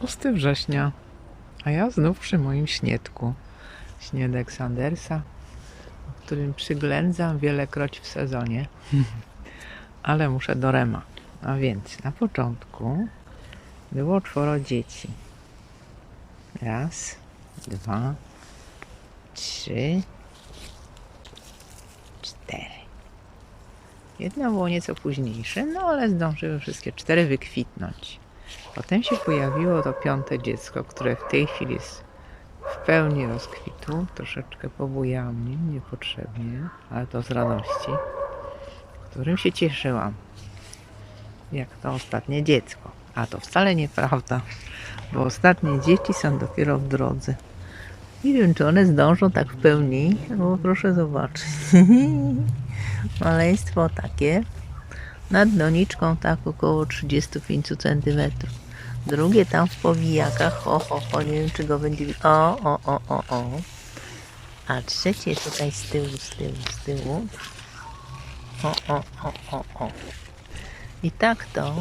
6 września, a ja znów przy moim śniadku. Śniadek Sandersa, o którym przyględzam wielekroć w sezonie. Ale muszę do Rema. A więc na początku było czworo dzieci. Raz, dwa, trzy, cztery. Jedno było nieco późniejsze, no ale zdążyły wszystkie cztery wykwitnąć. Potem się pojawiło to piąte dziecko, które w tej chwili jest w pełni rozkwitu. Troszeczkę pobujała mnie niepotrzebnie, ale to z radości, którym się cieszyłam. Jak to ostatnie dziecko. A to wcale nieprawda, bo ostatnie dzieci są dopiero w drodze. Nie wiem, czy one zdążą tak w pełni, bo proszę zobaczyć. Maleństwo takie, nad doniczką tak około 35 cm. Drugie tam w powijakach, o, o, o, nie wiem czy go będzie o, o, o, o, o. A trzecie tutaj z tyłu, z tyłu, z tyłu. O, o, o, o, o. I tak to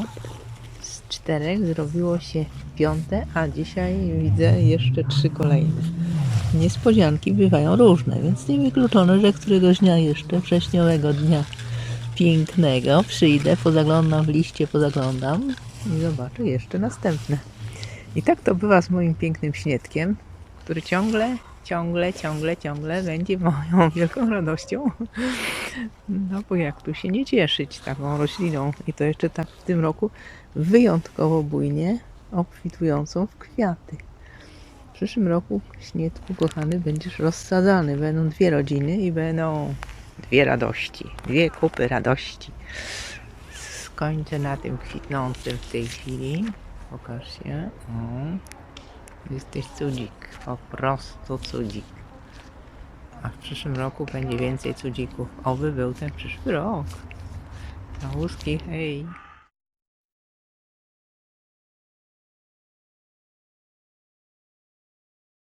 z czterech zrobiło się piąte, a dzisiaj widzę jeszcze trzy kolejne. Niespodzianki bywają różne, więc niewykluczone, że któregoś dnia jeszcze, wrześniowego dnia pięknego, przyjdę, pozaglądam w liście, pozaglądam i zobaczę jeszcze następne. I tak to bywa z moim pięknym śniadkiem, który ciągle, ciągle, ciągle, ciągle będzie moją wielką radością. No bo jak tu się nie cieszyć taką rośliną i to jeszcze tak w tym roku wyjątkowo bujnie obfitującą w kwiaty. W przyszłym roku, śniadku kochany, będziesz rozsadzany. Będą dwie rodziny i będą dwie radości, dwie kupy radości. Skończę na tym kwitnącym w tej chwili. Pokaż się. O. Jesteś cudzik, po prostu cudzik. A w przyszłym roku będzie więcej cudzików. Oby był ten przyszły rok. Całuski, hej.